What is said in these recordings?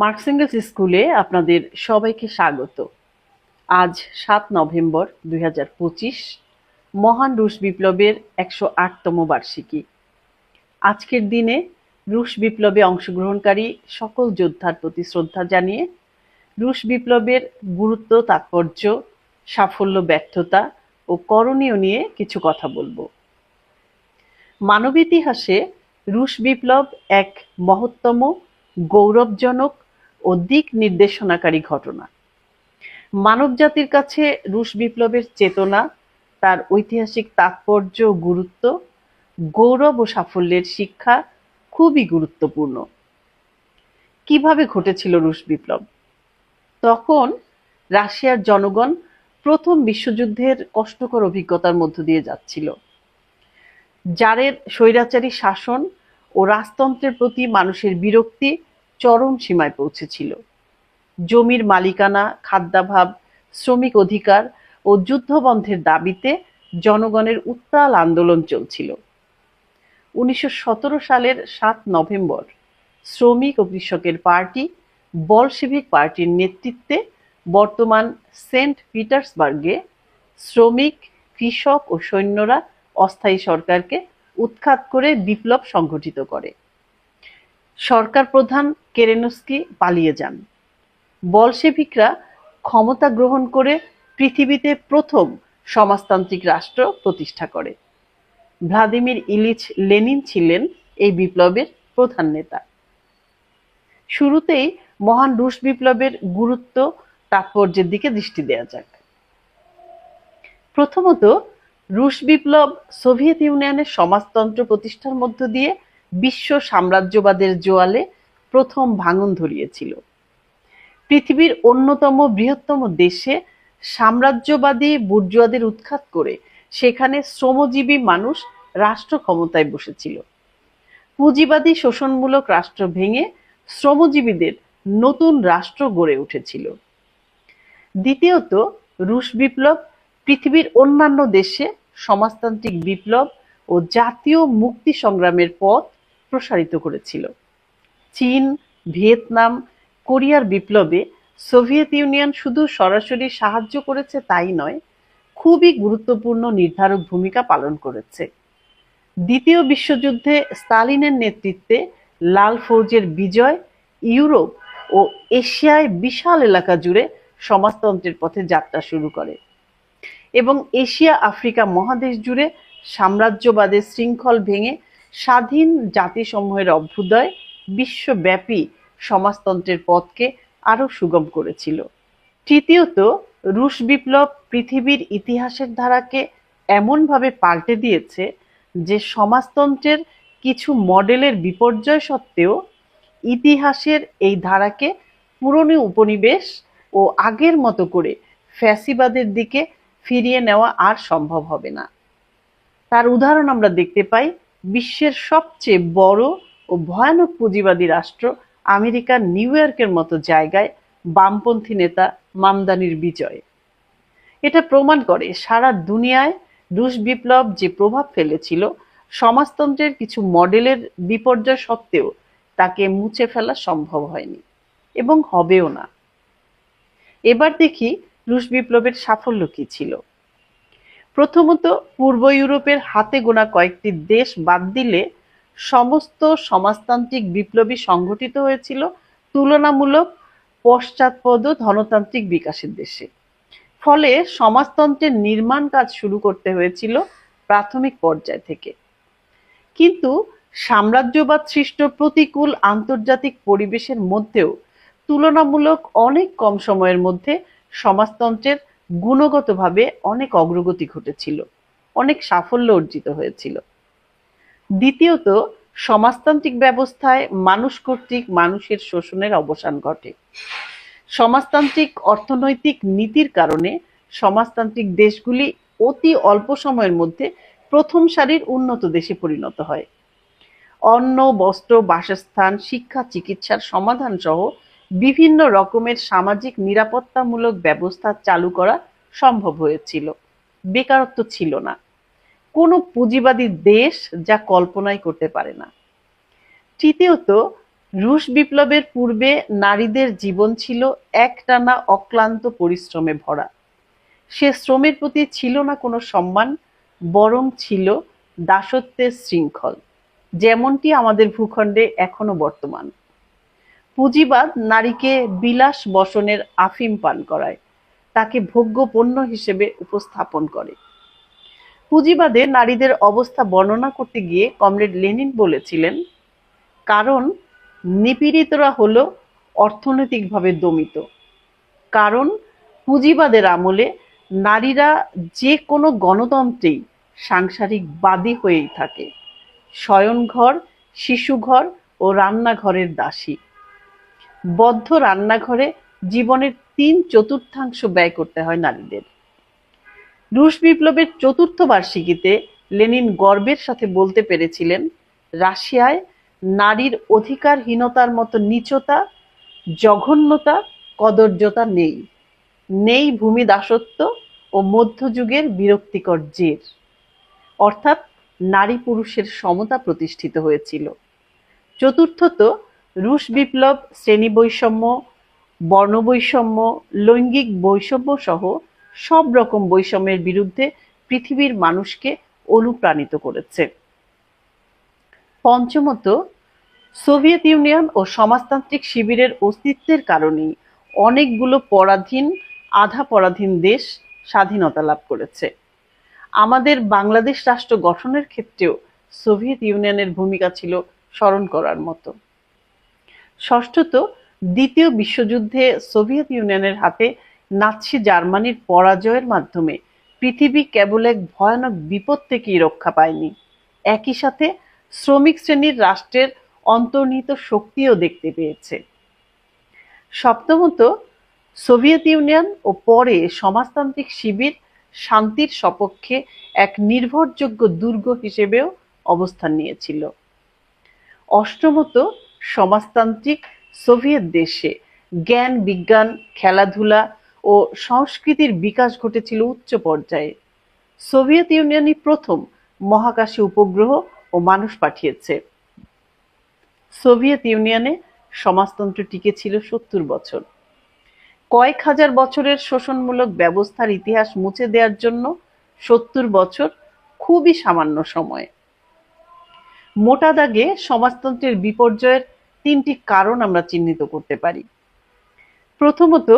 মার্কসিঙ্গেলস স্কুলে আপনাদের সবাইকে স্বাগত। আজ সাত নভেম্বর দুই হাজার পঁচিশ, মহান রুশ বিপ্লবের একশো আটতম বার্ষিকী। আজকের দিনে রুশ বিপ্লবে অংশগ্রহণকারী সকল যোদ্ধার প্রতি শ্রদ্ধা জানিয়ে রুশ বিপ্লবের গুরুত্ব, তাৎপর্য, সাফল্য, ব্যর্থতা ও করণীয় নিয়ে কিছু কথা বলব। মানব ইতিহাসে রুশ বিপ্লব এক মহত্তম, গৌরবজনক ও দিক নির্দেশনাকারী ঘটনা। মানব জাতির কাছে রুশ বিপ্লবের চেতনা, তার ঐতিহাসিক তাৎপর্য গুরুত্ব, গৌরব ও সাফল্যের শিক্ষা খুবই গুরুত্বপূর্ণ। কীভাবে ঘটেছিল রুশ বিপ্লব? তখন রাশিয়ার জনগণ প্রথম বিশ্বযুদ্ধের কষ্টকর অভিজ্ঞতার মধ্য দিয়ে যাচ্ছিল। জারের স্বৈরাচারী শাসন ও রাজতন্ত্রের প্রতি মানুষের বিরক্তি চরম সীমায় পৌঁছেছিল। জমির মালিকানা, খাদ্যাভাব, শ্রমিক অধিকার ও যুদ্ধবন্ধের দাবিতে জনগণের উত্তাল আন্দোলন চলছিল। উনিশশো সতেরো সালের সাত নভেম্বর শ্রমিক ও কৃষকের পার্টি বলশেভিক পার্টির নেতৃত্বে বর্তমান সেন্ট পিটার্সবার্গে শ্রমিক, কৃষক ও সৈন্যরা অস্থায়ী সরকারকে উৎখাত করে বিপ্লব সংগঠিত করে। সরকার প্রধান কেরেনস্কি পালিয়ে যান। বলশেভিকরা ক্ষমতা গ্রহণ করে পৃথিবীতে প্রথম সমাজতান্ত্রিক রাষ্ট্র প্রতিষ্ঠা করে। ভ্লাদিমির ইলিচ লেনিন ছিলেন এই বিপ্লবের প্রধান নেতা। শুরুতেই মহান রুশ বিপ্লবের গুরুত্ব, তাৎপর্যের দিকে দৃষ্টি দেওয়া যাক। প্রথমত, রুশ বিপ্লব সোভিয়েত ইউনিয়নের সমাজতন্ত্র প্রতিষ্ঠার মধ্য দিয়ে বিশ্ব সাম্রাজ্যবাদের জোয়ালে প্রথম ভাঙন ধরিয়েছিল। পৃথিবীর অন্যতম বৃহত্তম দেশে সাম্রাজ্যবাদী বুর্জুয়াদের উৎখাত করে সেখানে শ্রমজীবী মানুষ রাষ্ট্র ক্ষমতায় বসেছিল। পুঁজিবাদী শোষণমূলক রাষ্ট্র ভেঙে শ্রমজীবীদের নতুন রাষ্ট্র গড়ে উঠেছিল। দ্বিতীয়ত, রুশ বিপ্লব পৃথিবীর অন্যান্য দেশে সমাজতান্ত্রিক বিপ্লব ও জাতীয় মুক্তি সংগ্রামের পথ প্রসারিত করেছিল। চীন, ভিয়েতনাম, কোরিয়ার বিপ্লবে সোভিয়েত ইউনিয়ন শুধু সরাসরি সাহায্য করেছে তাই নয়, খুবই গুরুত্বপূর্ণ নির্ধারক ভূমিকা পালন করেছে। দ্বিতীয় বিশ্বযুদ্ধে স্তালিনের নেতৃত্বে লাল ফৌজের বিজয় ইউরোপ ও এশিয়ায় বিশাল এলাকা জুড়ে সমাজতন্ত্রের পথে যাত্রা শুরু করে এবং এশিয়া আফ্রিকা মহাদেশ জুড়ে সাম্রাজ্যবাদের শৃঙ্খল ভেঙে স্বাধীন জাতিসমূহের অভ্যুদয় বিশ্বব্যাপী সমাজতন্ত্রের পথকে আরও সুগম করেছিল। তৃতীয়ত, রুশ বিপ্লব পৃথিবীর ইতিহাসের ধারাকে এমনভাবে পাল্টে দিয়েছে যে সমাজতন্ত্রের কিছু মডেলের বিপর্যয় সত্ত্বেও ইতিহাসের এই ধারাকে পুরনো উপনিবেশ ও আগের মতো করে ফ্যাসিবাদের দিকে ফিরিয়ে নেওয়া আর সম্ভব হবে না। তার উদাহরণ আমরা দেখতে পাই বিশ্বের সবচেয়ে বড় ও ভয়ানক পুঁজিবাদী রাষ্ট্র আমেরিকার নিউ ইয়র্কের মতো জায়গায় বামপন্থী নেতা মামদানির বিজয়। এটা প্রমাণ করে সারা দুনিয়ায় রুশ বিপ্লব যে প্রভাব ফেলেছিল, সমাজতন্ত্রের কিছু মডেলের বিপর্যয় সত্ত্বেও তাকে মুছে ফেলা সম্ভব হয়নি এবং হবেও না। এবার দেখি রুশ বিপ্লবের সাফল্য কি ছিল। প্রথমত পূর্ব ইউরোপের হাতে গোনা কয়েকটি দেশ বাদ দিলে সমস্ত সমাজতান্ত্রিক বিপ্লবী সংগঠিত হয়েছিল তুলনামূলক পশ্চাৎপদ ধনতান্ত্রিক বিকাশের দেশে। ফলে সমাজতন্ত্রের নির্মাণ কাজ শুরু করতে হয়েছিল প্রাথমিক পর্যায় থেকে। কিন্তু সাম্রাজ্যবাদ সৃষ্ট প্রতিকূল আন্তর্জাতিক পরিবেশের মধ্যেও তুলনামূলক অনেক কম সময়ের মধ্যে সমাজতন্ত্রের গুণগতভাবে অনেক অগ্রগতি ঘটেছিল, অনেক সাফল্য অর্জিত হয়েছিল। দ্বিতীয়ত, সমাজতান্ত্রিক ব্যবস্থায় মানুষ কর্তৃক মানুষের শোষণের অবসান ঘটে। সমাজতান্ত্রিক অর্থনৈতিক নীতির কারণে সমাজতান্ত্রিক দেশগুলি অতি অল্প সময়ের মধ্যে প্রথম সারির উন্নত দেশে পরিণত হয়। অন্ন, বস্ত্র, বাসস্থান, শিক্ষা, চিকিৎসার সমাধান সহ বিভিন্ন রকমের সামাজিক নিরাপত্তামূলক ব্যবস্থা চালু করা সম্ভব হয়েছিল। বেকারত্ব ছিল না। কোনো পুঁজিবাদী দেশ যা কল্পনাই করতে পারে না। তৃতীয়ত, রুশ বিপ্লবের পূর্বে নারীদের জীবন ছিল একটানা অক্লান্ত পরিশ্রমে ভরা। সে শ্রমের প্রতি ছিল না কোনো সম্মান, বরং ছিল দাসত্বের শৃঙ্খল, যেমনটি আমাদের ভূখণ্ডে এখনও বর্তমান। পুঁজিবাদ নারীকে বিলাস বসনের আফিম পান করায়। তাকে ভোগ্য পণ্য হিসেবে উপস্থাপন করে। পুঁজিবাদে নারীদের অবস্থা বর্ণনা করতে গিয়ে কমরেড লেনিন বলেছিলেন, কারণ নিপীড়িতরা হল অর্থনৈতিকভাবে দমিত। কারণ পুঁজিবাদের আমলে নারীরা যে কোনো গণতন্ত্রেই সাংসারিক বাদী হয়েই থাকে। শয়নঘর, শিশুঘর ও রান্নাঘরের দাসী। বদ্ধ রান্নাঘরে জীবনের তিন চতুর্থাংশ ব্যয় করতে হয় নারীদের। রুশ বিপ্লবের চতুর্থ বার্ষিকীতে লেনিন গর্বের সাথে বলতে পেরেছিলেন, রাশিয়ায় নারীর অধিকারহীনতার মতো নীচতা, জঘন্যতা, কদর্যতা নেই। নেই ভূমি দাসত্ব ও মধ্যযুগের বিরক্তিকর জের। অর্থাৎ নারী পুরুষের সমতা প্রতিষ্ঠিত হয়েছিল। চতুর্থত রুশ বিপ্লব, শ্রেণি বৈষম্য বর্ণবৈষম্য লৈঙ্গিক বৈষম্য সহ সব রকম বৈষম্যের বিরুদ্ধে পৃথিবীর মানুষকে অনুপ্রাণিত করেছে। পঞ্চমত, সোভিয়েত ইউনিয়ন ও সমাজতান্ত্রিক শিবিরের অস্তিত্বের কারণেই অনেকগুলো পরাধীন আধা পরাধীন দেশ স্বাধীনতা লাভ করেছে। আমাদের বাংলাদেশ রাষ্ট্র গঠনের ক্ষেত্রেও সোভিয়েত ইউনিয়নের ভূমিকা ছিল স্মরণ করার মতো। ষষ্ঠত দ্বিতীয় বিশ্বযুদ্ধে সোভিয়েত ইউনিয়নের হাতে নাৎসি জার্মানির পরাজয়ের মাধ্যমে পৃথিবী কেবল এক ভয়ানক বিপদ থেকেই রক্ষা পায়নি। একই সাথে শ্রমিক শ্রেণির রাষ্ট্রের অন্তর্নিহিত শক্তিও দেখতে পেয়েছে। সপ্তমত, সোভিয়েত ইউনিয়ন ও পরে সমাজতান্ত্রিক শিবির শান্তির সপক্ষে এক নির্ভরযোগ্য দুর্গ হিসেবেও অবস্থান নিয়েছিল। অষ্টমত সমাজতান্ত্রিক সোভিয়েত দেশে জ্ঞান, বিজ্ঞান, খেলাধুলা ও সংস্কৃতির বিকাশ ঘটেছিল উচ্চ পর্যায়ে। সোভিয়েত ইউনিয়নই প্রথম মহাকাশে উপগ্রহ ও মানুষ পাঠিয়েছে। সোভিয়েত ইউনিয়নে সমাজতন্ত্র টিকে ছিল সত্তর বছর। কয়েক হাজার বছরের শোষণমূলক ব্যবস্থার ইতিহাস মুছে দেওয়ার জন্য সত্তর বছর খুবই সামান্য সময়। মোটা দাগে সমাজতন্ত্রের বিপর্যয়ের তিনটি কারণ আমরা চিহ্নিত করতে পারি। প্রথমত,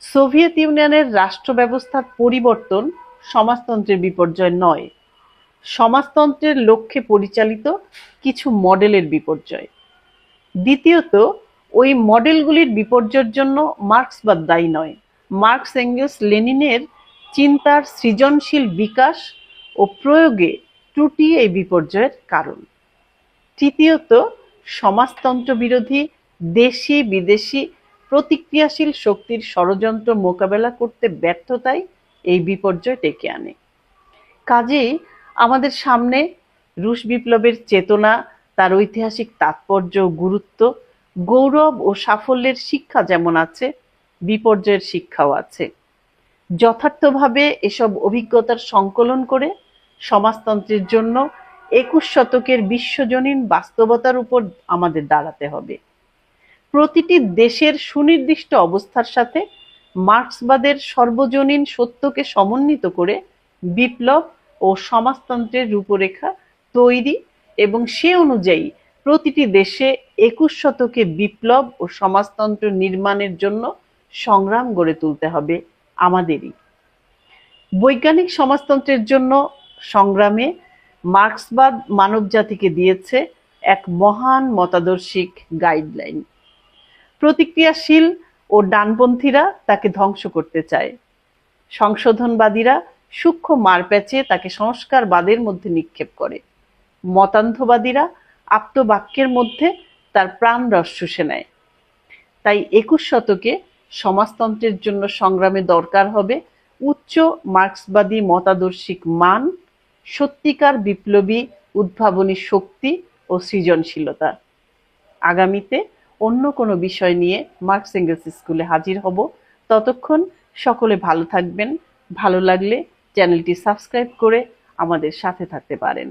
সোভিয়েত ইউনিয়নের রাষ্ট্র ব্যবস্থার পরিবর্তন সমাজতন্ত্রের বিপর্যয় নয়। সমাজতন্ত্রের লক্ষ্যে পরিচালিত কিছু মডেলের বিপর্যয়। দ্বিতীয়ত, ওই মডেলগুলির বিপর্যয়ের জন্য মার্ক্সবাদ দায়ী নয়। মার্কস, এঙ্গেলস, লেনিনের চিন্তার সৃজনশীল বিকাশ ও প্রয়োগে ত্রুটি এই বিপর্যয়ের কারণ। তৃতীয়ত, সমাজতন্ত্র বিরোধী, দেশি, বিদেশি প্রতিক্রিয়াশীল শক্তির ষড়যন্ত্র মোকাবেলা করতে ব্যর্থতাই এই বিপর্যয় ডেকে আনে। কাজেই আমাদের সামনে রুশ বিপ্লবের চেতনা, তার ঐতিহাসিক তাৎপর্য, গুরুত্ব, গৌরব ও সাফল্যের শিক্ষা যেমন আছে, বিপর্যয়ের শিক্ষাও আছে। যথার্থভাবে এসব অভিজ্ঞতার সংকলন করে সমাজতন্ত্রের জন্য একুশ শতকের বিশ্বজনীন বাস্তবতার উপর আমাদের দাঁড়াতে হবে। প্রতিটি দেশের সুনির্দিষ্ট অবস্থার সাথে মার্ক্সবাদের সর্বজনীন সত্যকে সমন্বিত করে বিপ্লব ও সমাজতন্ত্রের রূপরেখা তৈরি এবং সে অনুযায়ী প্রতিটি দেশে একুশ শতকে বিপ্লব ও সমাজতন্ত্র নির্মাণের জন্য সংগ্রাম গড়ে তুলতে হবে আমাদেরই। বৈজ্ঞানিক সমাজতন্ত্রের জন্য সংগ্রামে মার্ক্সবাদ মানবজাতিকে দিয়েছে এক মহান মতাদর্শিক গাইডলাইন। প্রতিক্রিয়াশীল ও ডানপন্থীরা তাকে ধ্বংস করতে চায়। সংশোধনবাদীরা সূক্ষ্ম মারপ্যাচে তাকে সংস্কারবাদের মধ্যে নিক্ষেপ করে। মতান্ধবাদীরা আপ্তবাক্যের মধ্যে তার প্রাণ রস শুষে নেয়। তাই একুশ শতকে সমাজতন্ত্রের জন্য সংগ্রামে দরকার হবে উচ্চ মার্ক্সবাদী মতাদর্শিক মান সত্যিকার বিপ্লবী উদ্ভাবনী শক্তি ও সৃজনশীলতা। আগামীতে অন্য কোনো বিষয় নিয়ে মার্কস এঙ্গেলস স্কুলে হাজির হব। ততক্ষণ সকলে ভালো থাকবেন। ভালো লাগলে চ্যানেলটি সাবস্ক্রাইব করে আমাদের সাথে থাকতে পারেন।